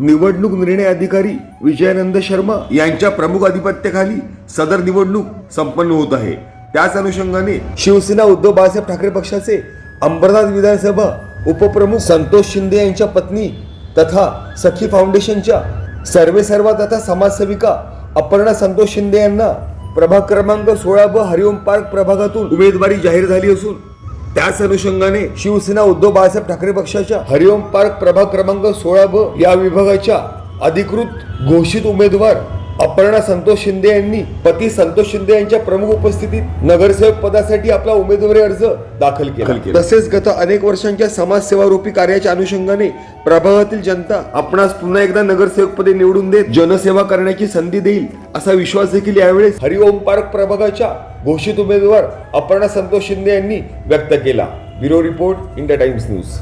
निवडणूक निर्णय अधिकारी विजयानंद शर्मा यांच्या प्रमुख आधिपत्याखाली सदर निवडणूक संपन्न होत आहे. त्याच अनुषंगाने शिवसेना उद्धव बाळासाहेब ठाकरे पक्षाचे अंबरनाथ विधानसभा उपप्रमुख संतोष शिंदे यांच्या पत्नी तथा सखी फाउंडेशनच्या सर्वेसर्वा तथा समाजसेविका अपर्णा संतोष शिंदे यांना प्रभाग क्रमांक सोळा ब हरिओम पार्क प्रभागातून उमेदवारी जाहीर झाली असून त्याच अनुषंगाने शिवसेना उद्धव बाळासाहेब ठाकरे पक्षाच्या हरिओम पार्क प्रभाग क्रमांक सोळा ब या विभागाच्या अधिकृत घोषित उमेदवार अपर्णा संतोष शिंदे यांनी पती संतोष शिंदे यांच्या प्रमुख उपस्थितीत नगरसेवक पदासाठी आपला उमेदवारी अर्ज दाखल केला. तसेच गत अनेक वर्षांच्या समाजसेवा रूपी कार्याच्या अनुषंगाने प्रभागातील जनता आपणास पुन्हा एकदा नगरसेवक पदे निवडून देत जनसेवा करण्याची संधी देईल असा विश्वास देखील यावेळेस हरिओम पार्क प्रभागाच्या घोषित उमेदवार अपर्णा संतोष शिंदे यांनी व्यक्त केला. Bureau report India Times news.